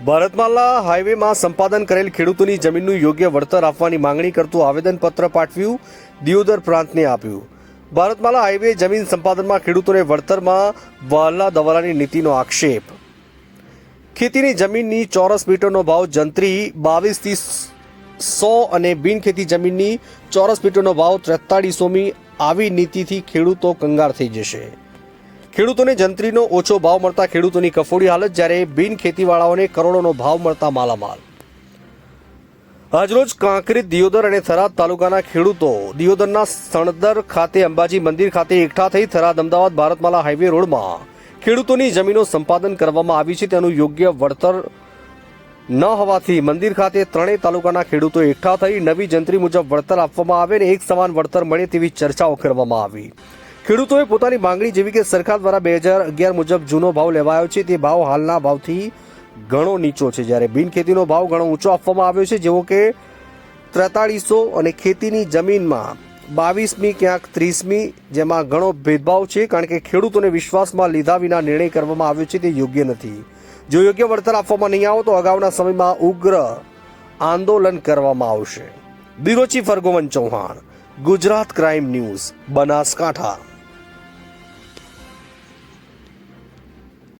ભારતમાલા હાઈવેમાં સંપાદન કરેલ ખેડૂતોની જમીનનું યોગ્ય વળતર આપવાની માંગણી કરતું આવેદનપત્ર પાઠવ્યું, દિયોદર પ્રાંતને આપ્યું. ભારતમાલા હાઈવે જમીન સંપાદનમાં ખેડૂતોને વળતરમાં વહાલા દવાલાની નીતિનો આક્ષેપ. ખેતીની જમીનની ચોરસ મીટરનો ભાવ જંત્રી બાવીસથી સો અને બિનખેતી જમીનની ચોરસ મીટરનો ભાવ ત્રેતાળીસોમી આવી નીતિથી ખેડૂતો કંગાર થઈ જશે. ખેડૂતોને જંત્રીનો ઓછો ભાવ મળતા ખેડૂતોની કફોડી હાલત જ્યારે બિન ખેતીવાળાઓને કરોડોનો ભાવ મળતા માલામાલ. આજરોજ કાંકરી, દિયોદર અને થરાદ તાલુકાના ખેડૂતો દિયોદરના સણદર ખાતે અંબાજી મંદિર ખાતે એકઠા થઈ થરાદ અમદાવાદ ભારતમાલા હાઈવે રોડમાં ખેડૂતોની જમીનો સંપાદન કરવામાં આવી છે. તેનું યોગ્ય વળતર ન હોવાથી મંદિર ખાતે ત્રણેય તાલુકાના ખેડૂતો એકઠા થઈ નવી જંત્રી મુજબ વળતર આપવામાં આવે ને એક સમાન વળતર મળે તેવી ચર્ચાઓ કરવામાં આવી. ખેડૂતોએ પોતાની માંગણી જેવી કે સરકાર દ્વારા બે હજાર અગિયાર મુજબ જૂનો ભાવ લેવાયો છે, તે ભાવ હાલના ભાવથી ઘણો નીચો છે. જ્યારે બિનખેતીનો ભાવ ઘણો ઊંચો આપવામાં આવ્યો છે, જેવો કે ત્રેતાળીસો અને ખેતીની જમીનમાં બાવીસમી ક્યાંક ત્રીસમી જેમાં ઘણો ભેદભાવ છે, કારણ કે ખેડૂતોને વિશ્વાસમાં લીધા વિના નિર્ણય કરવામાં આવ્યો છે, તે યોગ્ય નથી. જો યોગ્ય વળતર આપવામાં નહીં આવે તો અગાઉના સમયમાં ઉગ્ર આંદોલન કરવામાં આવશે. બિરોચી ફરગોવન ચૌહાણ, ગુજરાત ક્રાઇમ ન્યૂઝ, બનાસકાંઠા.